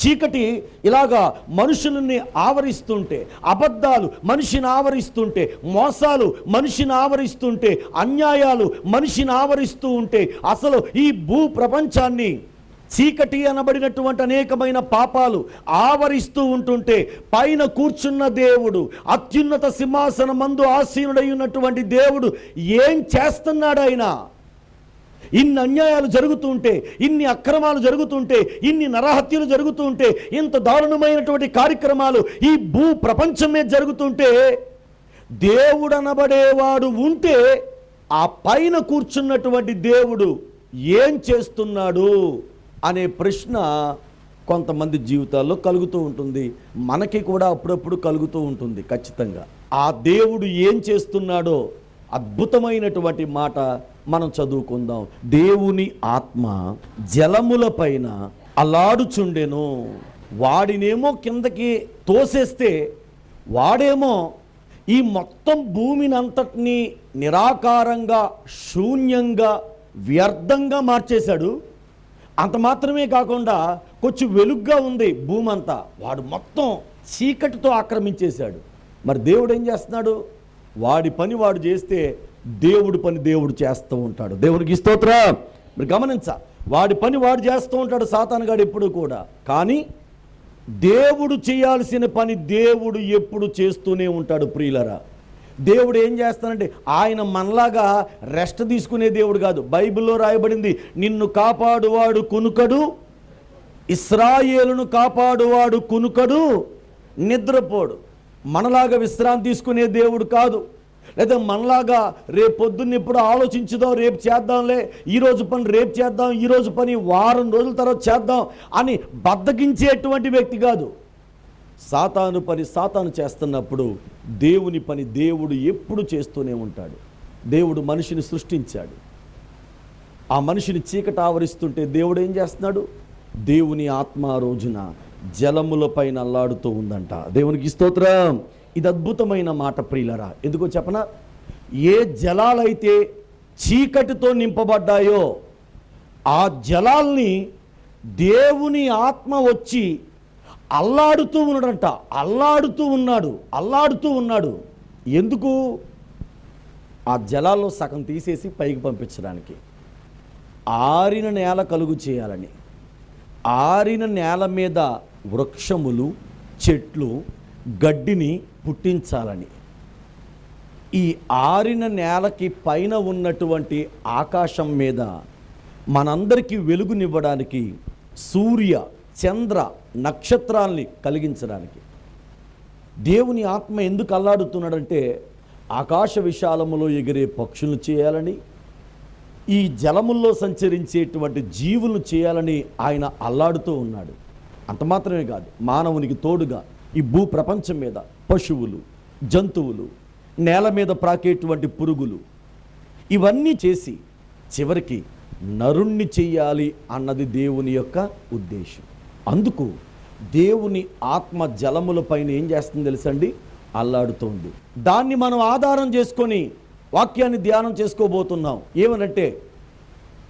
చీకటి ఇలాగా మనుషులని ఆవరిస్తుంటే అబద్ధాలు మనిషిని ఆవరిస్తుంటే మోసాలు మనిషిని ఆవరిస్తుంటే అన్యాయాలు మనిషిని ఆవరిస్తూ ఉంటే అసలు ఈ భూ ప్రపంచాన్ని చీకటి అనబడినటువంటి అనేకమైన పాపాలు ఆవరిస్తూ ఉంటుంటే పైన కూర్చున్న దేవుడు అత్యున్నత సింహాసనం మందు ఆసీనుడై ఉన్నటువంటి దేవుడు ఏం చేస్తున్నాడు ఆయన ఇన్ని అన్యాయాలు జరుగుతుంటే ఇన్ని అక్రమాలు జరుగుతుంటే ఇన్ని నరహత్యలు జరుగుతుంటే ఇంత దారుణమైనటువంటి కార్యక్రమాలు ఈ భూ ప్రపంచం మీద జరుగుతుంటే దేవుడు అనబడేవాడు ఉంటే ఆ పైన కూర్చున్నటువంటి దేవుడు ఏం చేస్తున్నాడు అనే ప్రశ్న కొంతమంది జీవితాల్లో కలుగుతూ ఉంటుంది. మనకి కూడా అప్పుడప్పుడు కలుగుతూ ఉంటుంది ఖచ్చితంగా. ఆ దేవుడు ఏం చేస్తున్నాడో అద్భుతమైనటువంటి మాట మనం చదువుకుందాం. దేవుని ఆత్మ జలముల పైన అలాడుచుండెను వాడినేమో కిందకి తోసేస్తే వాడేమో ఈ మొత్తం భూమిని అంతటినీ నిరాకారంగా శూన్యంగా వ్యర్థంగా మార్చేశాడు. అంత మాత్రమే కాకుండా కొంచెం వెలుగ్గా ఉంది భూమి అంతా వాడు మొత్తం చీకటితో ఆక్రమించేశాడు. మరి దేవుడు ఏం చేస్తున్నాడు? వాడి పని వాడు చేస్తే దేవుడు పని దేవుడు చేస్తూ ఉంటాడు. దేవునికి స్తోత్ర. మీరు గమనించ వాడి పని వాడు చేస్తూ ఉంటాడు సాతానుగాడు ఎప్పుడు కూడా. కానీ దేవుడు చేయాల్సిన పని దేవుడు ఎప్పుడు చేస్తూనే ఉంటాడు ప్రియులరా. దేవుడు ఏం చేస్తానంటే ఆయన మనలాగా రెస్ట్ తీసుకునే దేవుడు కాదు. బైబిల్లో రాయబడింది నిన్ను కాపాడువాడు కునుకడు ఇస్రాయేలును కాపాడువాడు కునుకడు నిద్రపోడు. మనలాగా విశ్రాంతి తీసుకునే దేవుడు కాదు. లేదా మనలాగా రేపు పొద్దున్న ఎప్పుడు ఆలోచించుదాం రేపు చేద్దాంలే ఈ రోజు పని రేపు చేద్దాం ఈరోజు పని వారం రోజుల తర్వాత చేద్దాం అని బద్దగించేటువంటి వ్యక్తి కాదు. సాతాను పని సాతాను చేస్తున్నప్పుడు దేవుని పని దేవుడు ఎప్పుడు చేస్తూనే ఉంటాడు. దేవుడు మనిషిని సృష్టించాడు. ఆ మనిషిని చీకట ఆవరిస్తుంటే దేవుడు ఏం చేస్తున్నాడు? దేవుని ఆత్మ రోజున జలముల పైన అల్లాడుతూ ఉందంట. దేవునికి స్తోత్రం. ఇది అద్భుతమైన మాట ప్రియులరా. ఎందుకో చెప్పన? ఏ జలాలైతే చీకటితో నింపబడ్డాయో ఆ జలాల్ని దేవుని ఆత్మ వచ్చి అల్లాడుతూ ఉన్నాడంట. అల్లాడుతూ ఉన్నాడు అల్లాడుతూ ఉన్నాడు. ఎందుకు? ఆ జలాల్లో సగం తీసేసి పైకి పంపించడానికి. ఆరిన నేల కలుగు చేయాలని. ఆరిన నేల మీద వృక్షములు చెట్లు గడ్డిని పుట్టించాలని. ఈ ఆరిన నేలకి పైన ఉన్నటువంటి ఆకాశం మీద మనందరికీ వెలుగునివ్వడానికి సూర్య చంద్ర నక్షత్రాల్ని కలిగించడానికి. దేవుని ఆత్మ ఎందుకు అల్లాడుతున్నాడంటే ఆకాశ విశాలములో ఎగిరే పక్షులను చేయాలని ఈ జలముల్లో సంచరించేటువంటి జీవులను చేయాలని ఆయన అల్లాడుతూ ఉన్నాడు. అంత మాత్రమే కాదు మానవునికి తోడుగా ఈ భూ ప్రపంచం మీద పశువులు జంతువులు నేల మీద ప్రాకేటువంటి పురుగులు ఇవన్నీ చేసి చివరికి నరుణ్ణి చేయాలి అన్నది దేవుని యొక్క ఉద్దేశం. అందుకు దేవుని ఆత్మ జలముల పైన ఏం చేస్తుంది తెలుసండి? అల్లాడుతోంది. దాన్ని మనం ఆధారం చేసుకొని వాక్యాన్ని ధ్యానం చేసుకోబోతున్నాం. ఏమనంటే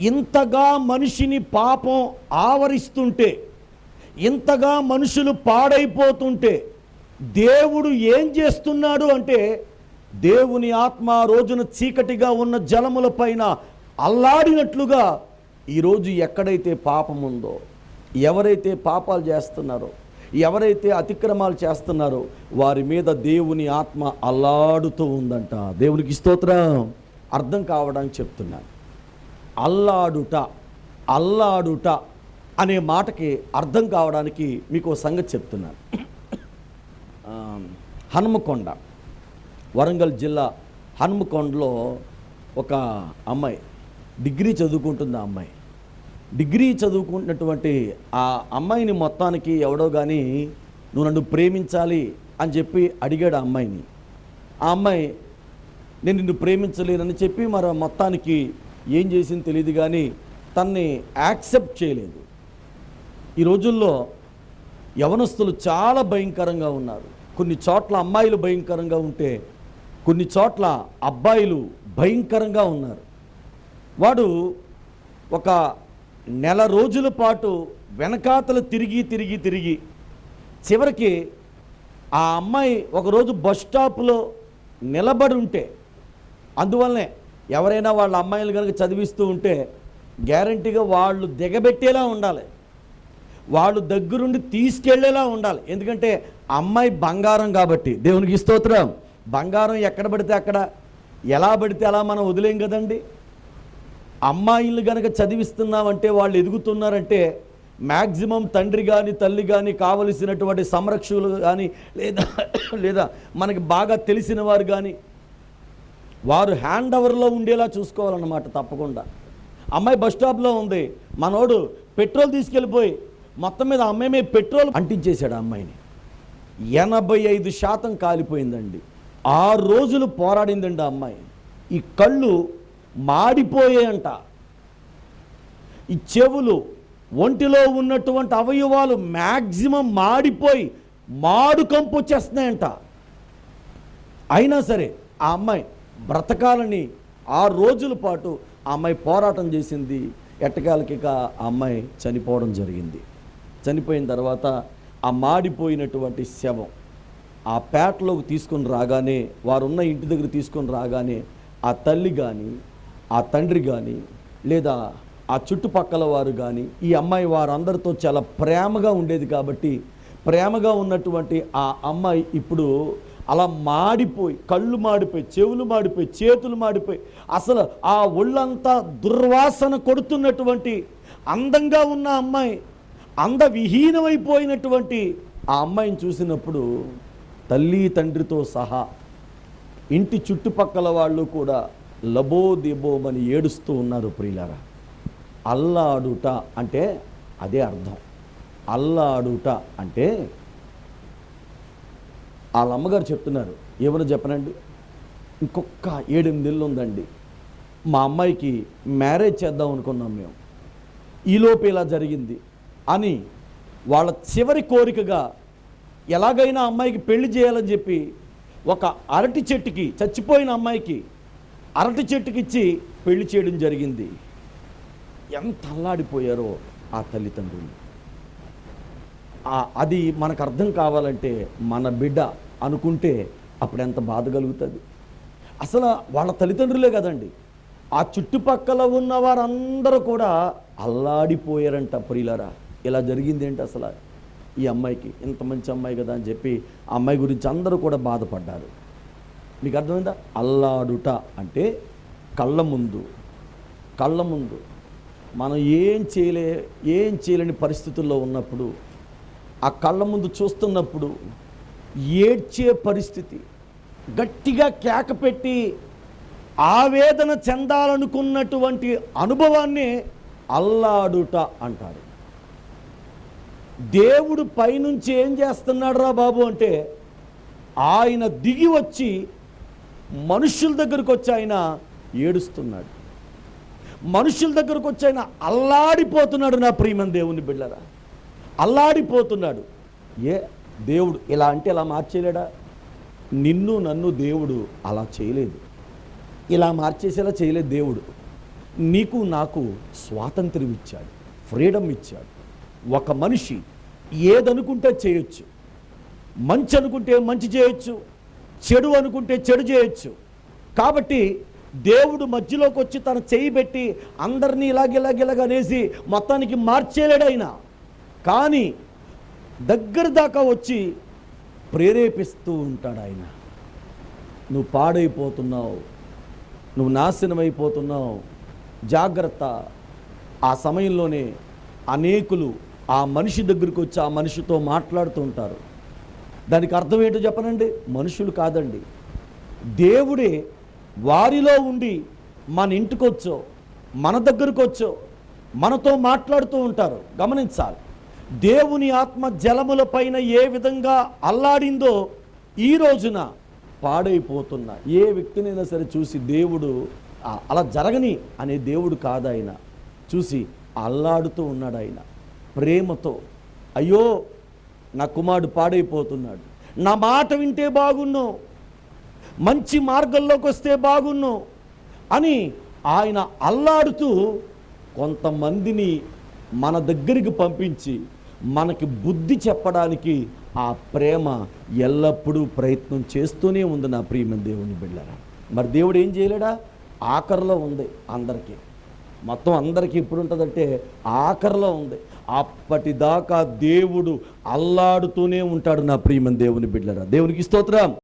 ఇంతగా మనిషిని పాపం ఆవరిస్తుంటే ఇంతగా మనుషులు పాడైపోతుంటే దేవుడు ఏం చేస్తున్నాడు అంటే దేవుని ఆత్మ రోజున చీకటిగా ఉన్న జలముల పైన అల్లాడినట్లుగా ఈరోజు ఎక్కడైతే పాపం ఉందో ఎవరైతే పాపాలు చేస్తున్నారో ఎవరైతే అతిక్రమాలు చేస్తున్నారో వారి మీద దేవుని ఆత్మ అల్లాడుతూ ఉందంట. దేవునికి స్తోత్రం. అర్థం కావడానికి చెప్తున్నాను. అల్లాడుట అల్లాడుట అనే మాటకి అర్థం కావడానికి మీకు సంగతి చెప్తున్నాను. హనుమకొండ వరంగల్ జిల్లా హనుమకొండలో ఒక అమ్మాయి డిగ్రీ చదువుకుంటుంది ఆ అమ్మాయి. డిగ్రీ చదువుకుంటున్నటువంటి ఆ అమ్మాయిని మొత్తానికి ఎవడో కానీ నువ్వు నన్ను ప్రేమించాలి అని చెప్పి అడిగాడు ఆ అమ్మాయిని. ఆ అమ్మాయి నేను నిన్ను ప్రేమించలేనని చెప్పి మరి మొత్తానికి ఏం చేసింది తెలియదు కానీ తన్ని యాక్సెప్ట్ చేయలేదు. ఈ రోజుల్లో యవనస్తులు చాలా భయంకరంగా ఉన్నారు. కొన్ని చోట్ల అమ్మాయిలు భయంకరంగా ఉంటే కొన్ని చోట్ల అబ్బాయిలు భయంకరంగా ఉన్నారు. వాడు ఒక నెల రోజుల పాటు వెనకాతలు తిరిగి తిరిగి తిరిగి చివరికి ఆ అమ్మాయి ఒకరోజు బస్ స్టాప్లో నిలబడి ఉంటే అందువల్లనే ఎవరైనా వాళ్ళ అమ్మాయిలు కనుక చదివిస్తూ ఉంటే గ్యారంటీగా వాళ్ళు దిగబెట్టేలా ఉండాలి. వాళ్ళు దగ్గరుండి తీసుకెళ్ళేలా ఉండాలి. ఎందుకంటే అమ్మాయి బంగారం కాబట్టి. దేవునికి స్తోత్రం. బంగారం ఎక్కడ పడితే అక్కడ. ఎలా పడితే అలా మనం వదిలేం కదండి? అమ్మాయిలు కనుక చదివిస్తున్నామంటే వాళ్ళు ఎదుగుతున్నారంటే మ్యాక్సిమం తండ్రి కానీ తల్లి కానీ కావలసినటువంటి సంరక్షకులు కానీ లేదా లేదా మనకి బాగా తెలిసిన వారు కానీ వారు హ్యాండ్ ఓవర్లో ఉండేలా చూసుకోవాలన్నమాట తప్పకుండా. అమ్మాయి బస్ స్టాప్లో ఉంది. మనోడు పెట్రోల్ తీసుకెళ్ళిపోయి మొత్తం మీద అమ్మాయి మీద పెట్రోల్ అంటించేశాడు ఆ అమ్మాయిని. ఎనభై ఐదు శాతం కాలిపోయిందండి. ఆ రోజులు పోరాడిందండి ఆ అమ్మాయి. ఈ కళ్ళు మాడిపోయాయంట. ఈ చెవులు ఒంటిలో ఉన్నటువంటి అవయవాలు మ్యాక్సిమం మాడిపోయి మాడు కంపు వచ్చేస్తున్నాయంట. అయినా సరే ఆ అమ్మాయి బ్రతకాలని ఆ రోజుల పాటు ఆ అమ్మాయి పోరాటం చేసింది. ఎట్టకాలకి ఆ అమ్మాయి చనిపోవడం జరిగింది. చనిపోయిన తర్వాత ఆ మాడిపోయినటువంటి శవం ఆ పేటలోకి తీసుకొని రాగానే వారు ఉన్న ఇంటి దగ్గర తీసుకొని రాగానే ఆ తల్లి కానీ ఆ తండ్రి కానీ లేదా ఆ చుట్టుపక్కల వారు కానీ ఈ అమ్మాయి వారందరితో చాలా ప్రేమగా ఉండేది కాబట్టి ప్రేమగా ఉన్నటువంటి ఆ అమ్మాయి ఇప్పుడు అలా మాడిపోయి కళ్ళు మాడిపోయి చెవులు మాడిపోయి చేతులు మాడిపోయి అసలు ఆ ఒళ్ళంతా దుర్వాసన కొడుతున్నటువంటి అందంగా ఉన్న అమ్మాయి అందవిహీనమైపోయినటువంటి ఆ అమ్మాయిని చూసినప్పుడు తల్లి తండ్రితో సహా ఇంటి చుట్టుపక్కల వాళ్ళు కూడా లబో దిబోమని ఏడుస్తూ ఉన్నారు ప్రియులారా. అల్లాడుట అంటే అదే అర్థం. అల్లాడుట అంటే వాళ్ళ అమ్మగారు చెప్తున్నారు. ఏమని చెప్పనండి? ఇంకొక ఏడెనిమిది నెలలు ఉందండి. మా అమ్మాయికి మ్యారేజ్ చేద్దాం అనుకున్నాం మేము. ఈలోపు ఇలా జరిగింది. అని వాళ్ళ చివరి కోరికగా ఎలాగైనా అమ్మాయికి పెళ్ళి చేయాలని చెప్పి ఒక అరటి చెట్టుకి చచ్చిపోయిన అమ్మాయికి అరటి చెట్టుకి ఇచ్చి పెళ్ళి చేయడం జరిగింది. ఎంత అల్లాడిపోయారో ఆ తల్లిదండ్రులు. అది మనకు అర్థం కావాలంటే మన బిడ్డ అనుకుంటే అప్పుడు ఎంత బాధ కలుగుతుంది. అసలు వాళ్ళ తల్లిదండ్రులే కదండి. ఆ చుట్టుపక్కల ఉన్న వారందరూ కూడా అల్లాడిపోయారంట ప్రియులరా. ఇలా జరిగింది ఏంటి అసలు ఈ అమ్మాయికి? ఇంత మంచి అమ్మాయి కదా అని చెప్పి ఆ అమ్మాయి గురించి అందరూ కూడా బాధపడ్డారు. మీకు అర్థమైందా? అల్లాడుట అంటే కళ్ళ ముందు. కళ్ళ ముందు. మనం ఏం చేయలే ఏం చేయలేని పరిస్థితుల్లో ఉన్నప్పుడు ఆ కళ్ళ ముందు చూస్తున్నప్పుడు ఏడ్చే పరిస్థితి గట్టిగా కేక పెట్టి ఆవేదన చెందాలనుకున్నటువంటి అనుభవాన్ని అల్లాడుట అంటారు. దేవుడు పైనుంచి ఏం చేస్తున్నాడు రా బాబు అంటే ఆయన దిగి వచ్చి మనుషుల దగ్గరకు వచ్చి ఆయన ఏడుస్తున్నాడు. మనుషుల దగ్గరకు వచ్చి ఆయన అల్లాడిపోతున్నాడు నా ప్రియమని దేవుని బిళ్ళరా. అల్లాడిపోతున్నాడు. ఏ దేవుడు ఇలా అంటే ఇలా మార్చేయలేడా నిన్ను నన్ను దేవుడు అలా చేయలేదు. ఇలా మార్చేసేలా చేయలేదు దేవుడు. నీకు నాకు స్వాతంత్రం ఇచ్చాడు ఫ్రీడమ్ ఇచ్చాడు. ఒక మనిషి ఏదనుకుంటే చేయొచ్చు. మంచి అనుకుంటే మంచి చేయొచ్చు. చెడు అనుకుంటే చెడు చేయొచ్చు. కాబట్టి దేవుడు మధ్యలోకి వచ్చి తన చేయి పెట్టి అందరినీ ఇలాగిలాగిలాగ అనేసి మొత్తానికి మార్చేలేడైనా కానీ దగ్గర దాకా వచ్చి ప్రేరేపిస్తూ ఉంటాడు ఆయన. నువ్వు పాడైపోతున్నావు. నువ్వు నాశనమైపోతున్నావు. జాగ్రత్త. ఆ సమయంలోనే అనేకులు ఆ మనిషి దగ్గరికి వచ్చి ఆ మనిషితో మాట్లాడుతూ ఉంటారు. దానికి అర్థం ఏంటో చెప్పనండి? మనుషులు కాదండి. దేవుడే వారిలో ఉండి మన ఇంటికొచ్చో మన దగ్గరకు వచ్చో మనతో మాట్లాడుతూ ఉంటారు. గమనించాలి. దేవుని ఆత్మ జలముల పైన ఏ విధంగా అల్లాడిందో ఈ రోజున పాడైపోతున్న ఏ వ్యక్తినైనా సరే చూసి దేవుడు అలా జరగని అనే దేవుడు కాదు ఆయన చూసి అల్లాడుతూ ఉన్నాడు ఆయన ప్రేమతో అయ్యో నా కుమారుడు పాడైపోతున్నాడు. నా మాట వింటే బాగున్ను మంచి మార్గంలోకి వస్తే బాగున్ను అని ఆయన అల్లాడుతూ కొంతమందిని మన దగ్గరికి పంపించి మనకి బుద్ధి చెప్పడానికి ఆ ప్రేమ ఎల్లప్పుడూ ప్రయత్నం చేస్తూనే ఉంది నా ప్రియమైన దేవుని బిళ్ళరా మరి దేవుడు ఏం చేయలేడా? ఆఖరిలో ఉంది అందరికీ. మొత్తం అందరికీ ఎప్పుడు ఉంటుందంటే ఆఖరిలో ఉంది. అప్పటిదాకా దేవుడు అల్లాడుతూనే ఉంటాడు నా ప్రియమని దేవుని బిడ్డరా దేవునికి స్తోత్రం.